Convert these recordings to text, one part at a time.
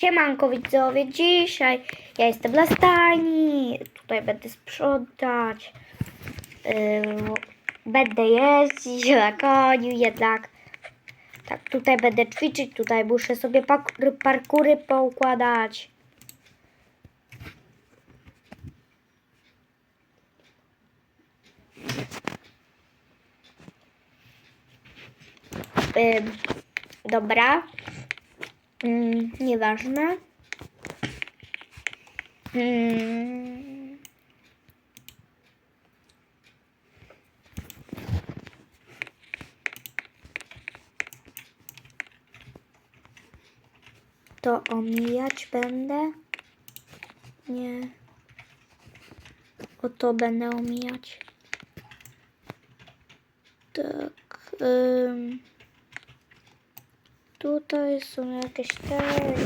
Siemanko widzowie, dzisiaj ja jestem na stajni, tutaj będę sprzątać, yy, będę jeździć na koniu jednak, tak tutaj będę ćwiczyć, tutaj muszę sobie parkury poukładać. Ym, dobra. Mm, nieważne. Mm. To omijać będę? Nie. O to będę omijać. Tak. Ym. Tutaj są jakieś te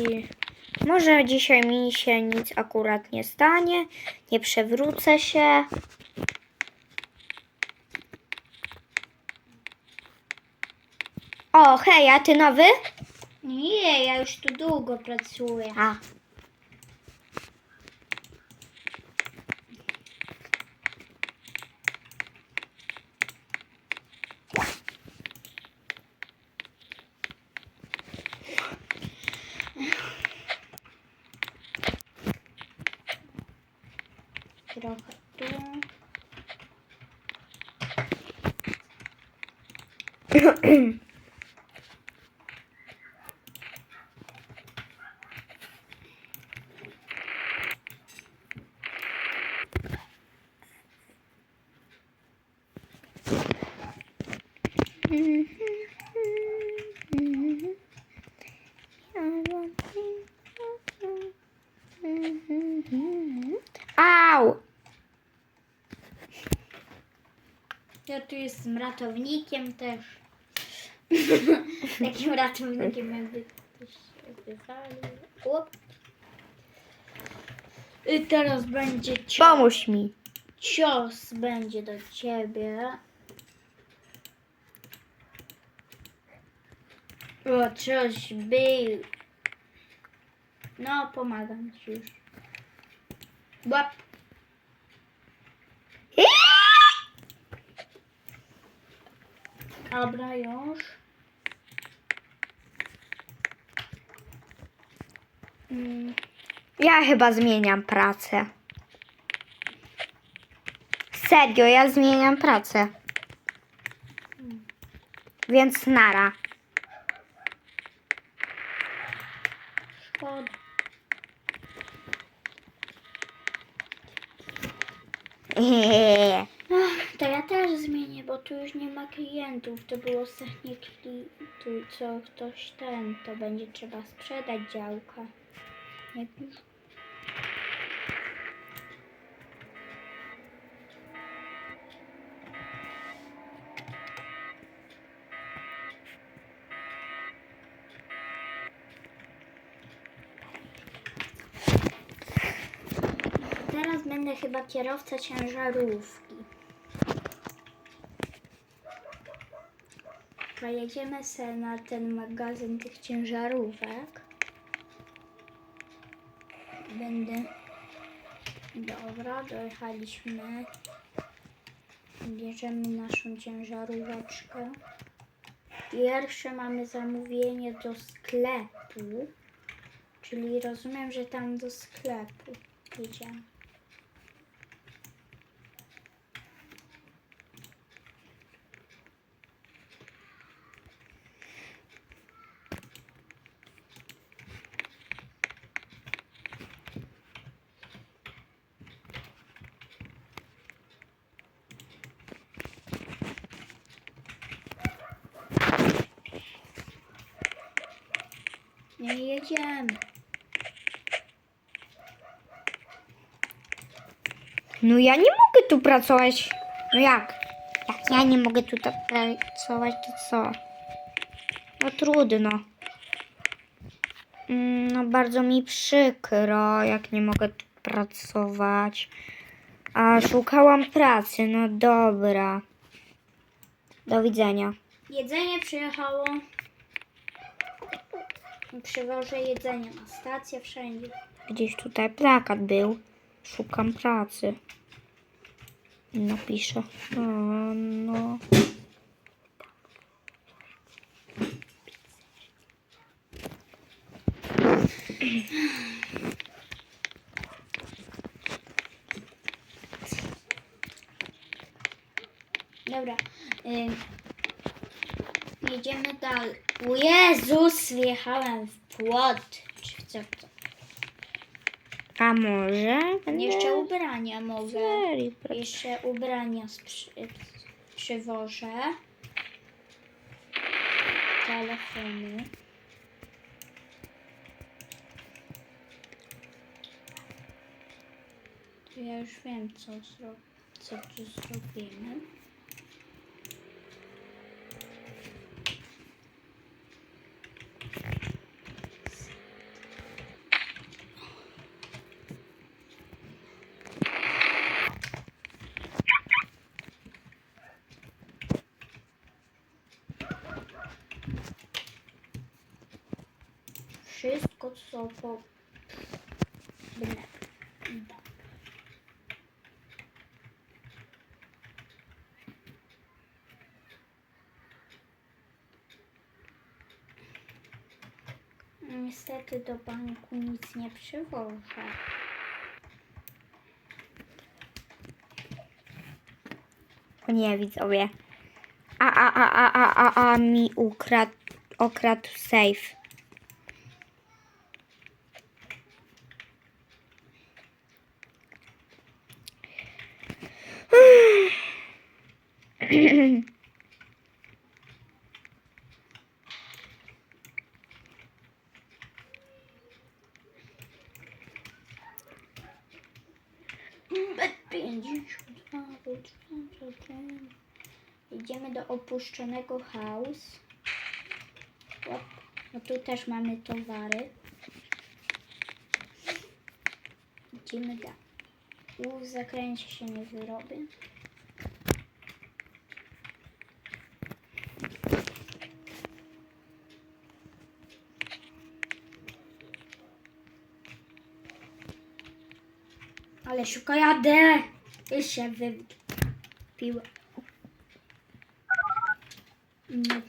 i może dzisiaj mi się nic akurat nie stanie. Nie przewrócę się. O, hej, a ty nowy? Nie, ja już tu długo pracuję. A. Trochę tu. Au! Ja tu jestem ratownikiem też. Takim ratownikiem jakby ktoś. I teraz będzie cios. Pomóż mi. Cios będzie do ciebie. O, coś był. No, pomagam ci już. Łap. Dobra, już. Mm, Ja chyba zmieniam pracę. Serio, ja zmieniam pracę. Więc nara. szkoda. To ja też zmienię, bo tu już nie ma klientów. To było ostatnie kli... tu co ktoś ten, to będzie trzeba sprzedać działkę. Nie pisz. Teraz będę chyba kierowca ciężarówki. Pojedziemy sobie na ten magazyn tych ciężarówek. Będę. Dobra, dojechaliśmy. Bierzemy naszą ciężaróweczkę. Pierwsze mamy zamówienie do sklepu. Czyli rozumiem, że tam do sklepu jedziemy. Nie jedziemy. No ja nie mogę tu pracować. No jak? Jak ja nie mogę tu tak pracować, to co? No trudno. Mm, No bardzo mi przykro, jak nie mogę tu pracować. A szukałam pracy, no dobra. Do widzenia. Jedzenie przyjechało. Przywożę jedzenie na stację, wszędzie. Gdzieś tutaj plakat był. Szukam pracy. Napiszę. O, no. Dobra. ym, jedziemy dalej. O Jezus, wjechałem w płot. Czy co to? A może? będę- Jeszcze ubrania mogę. Jeszcze ubrania sprzy, przywożę. Telefony. To ja już wiem, co, zro, co tu zrobimy. Wszystko, co po... Byle. Da. Niestety do banku nic nie przywożę. O nie, widzowie. A, a, a, a, a, a, a mi ukradł, okradł safe. Idziemy do opuszczonego house. No tu też mamy towary. Idziemy dalej. Tu w się nie wyrobię. Ale szuka jadę. I się wypiła. No.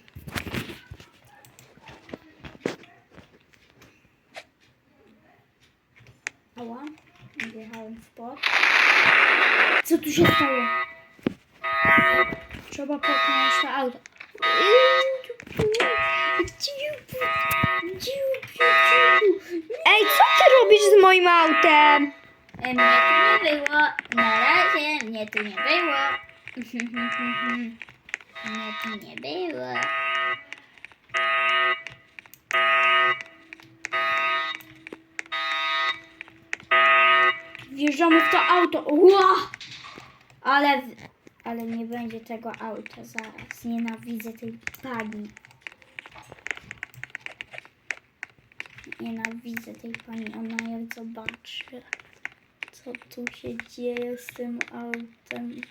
Ała, wjechałem w płot. Co tu się stało? Trzeba popchnąć to auto. Ej, co ty robisz z moim autem? E, Mnie tu nie było. Na razie mnie tu nie było. Mnie tu nie było. Wjeżdżamy w to auto. Ła! Ale, ale nie będzie tego auta zaraz. Nienawidzę tej pani. Nienawidzę tej pani. Ona jak zobaczy, co tu się dzieje z tym autem.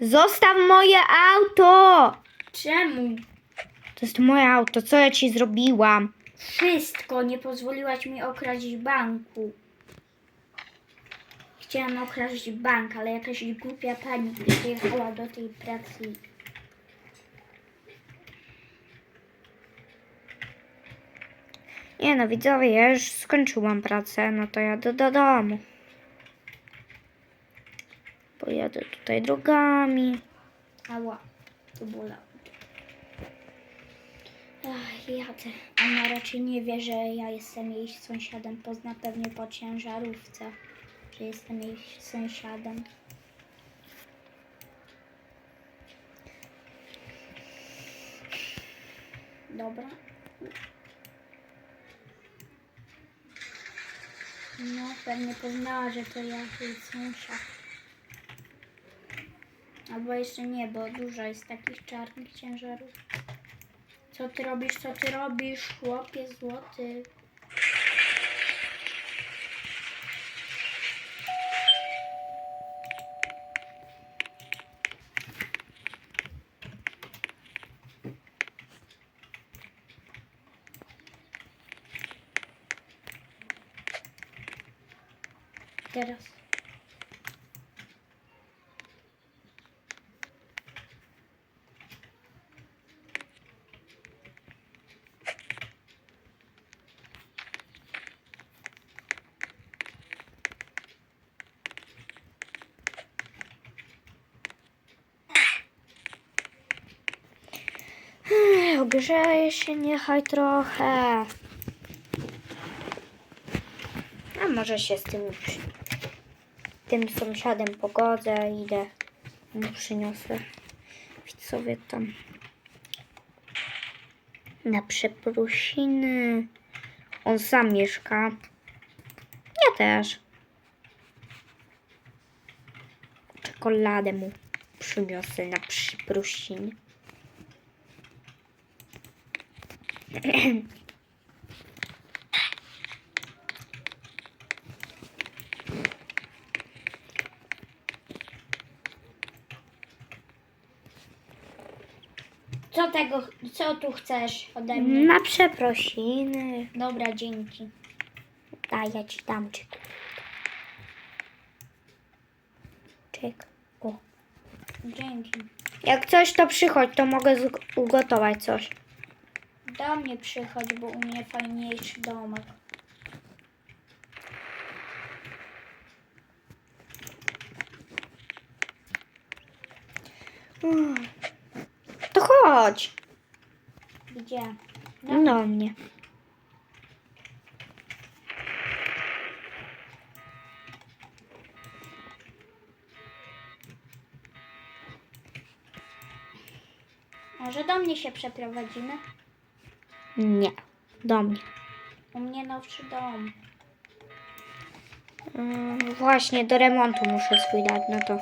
Zostaw moje auto! Czemu? To jest moje auto, co ja ci zrobiłam? Wszystko nie pozwoliłaś mi okraść banku. Chciałam okraść bank, ale jakaś głupia pani przyjechała do tej pracy. Nie no, widzowie, ja już skończyłam pracę, no to jadę do domu. Pojadę tutaj drogami. Ała, to bolało. Jadę. Ona raczej nie wie, że ja jestem jej sąsiadem. Pozna pewnie po ciężarówce, że jestem jej sąsiadem. Dobra. No, pewnie poznała, że to ja jej sąsiad. Albo jeszcze nie, bo dużo jest takich czarnych ciężarów. Co ty robisz, co ty robisz, chłopie złoty? Teraz. Ogrzeje się niechaj trochę. A może się z tym, tym sąsiadem pogodzę, idę mu przyniosę widzowie tam na przeprosiny. On sam mieszka. Ja też. Czekoladę mu przyniosę na przeprosiny. Co tego, co tu chcesz ode mnie? Na przeprosiny. Dobra, dzięki. Daj, ja ci dam czyk. Czyk. O. Dzięki. Jak coś, to przychodź, to mogę ugotować coś. Do mnie przychodź, bo u mnie fajniejszy domek. Mm. To chodź. Gdzie? Do mnie. Może do mnie się przeprowadzimy? Nie. Do mnie. U mnie nowszy dom. Mm, właśnie, do remontu muszę swój dać, no to.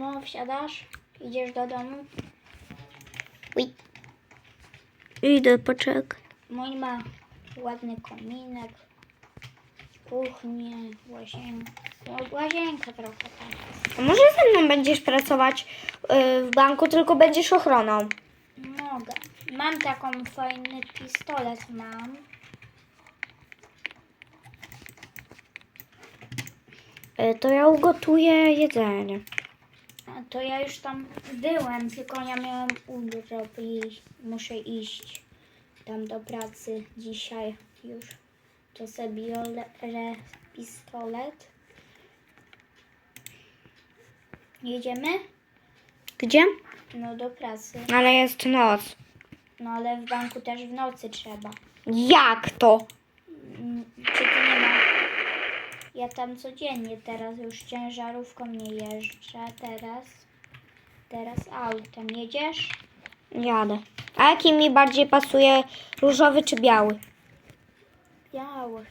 No, wsiadasz? Idziesz do domu? Uj. Idę, poczekaj. Mój ma ładny kominek, kuchnię, łazienkę. No, łazienkę trochę tam. A może ze mną będziesz pracować y, w banku, tylko będziesz ochroną? Mogę. Mam taką fajny pistolet mam. Y, to ja ugotuję jedzenie. To ja już tam byłem, tylko ja miałem urlop i muszę iść tam do pracy dzisiaj już. To sobie biorę pistolet. Jedziemy? Gdzie? No do pracy. Ale jest noc. No ale w banku też w nocy trzeba. Jak to? Mm, Czy ty nie ma? Ja tam codziennie teraz już ciężarówką nie jeżdżę. Teraz, teraz autem. Jedziesz? Jadę. A jaki mi bardziej pasuje? Różowy czy biały? Biały.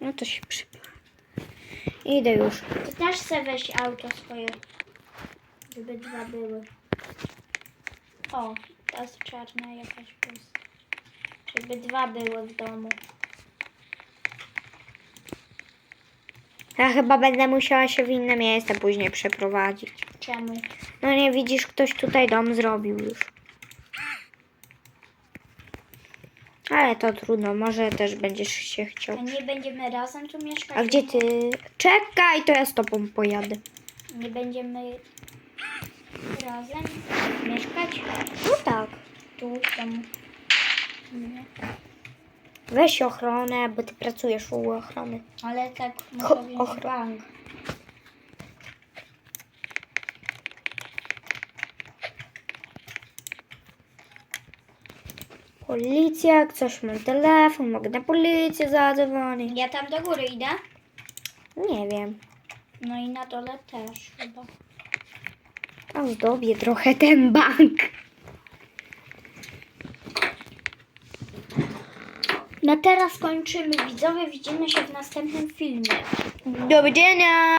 No to się przyda. Idę już. Ty też chcę weź auto swoje, żeby dwa były. O, jest czarna jakaś pusta. Żeby dwa były w domu. Ja chyba będę musiała się w inne miejsce później przeprowadzić. Czemu? No nie widzisz, ktoś tutaj dom zrobił już. Ale to trudno, może też będziesz się A chciał. nie będziemy razem tu mieszkać? A gdzie ty? Czekaj, to ja z tobą pojadę. Nie będziemy razem mieszkać? No tak. Tu, tam. Nie. Weź ochronę, bo ty pracujesz u ochrony. Ale tak bank. Policja, jak coś mam telefon, mogę na policję zadzwonić. Ja tam do góry idę? Nie wiem. No i na dole też chyba. Ozdobię trochę ten bank. No teraz kończymy. Widzowie, widzimy się w następnym filmie. Do widzenia!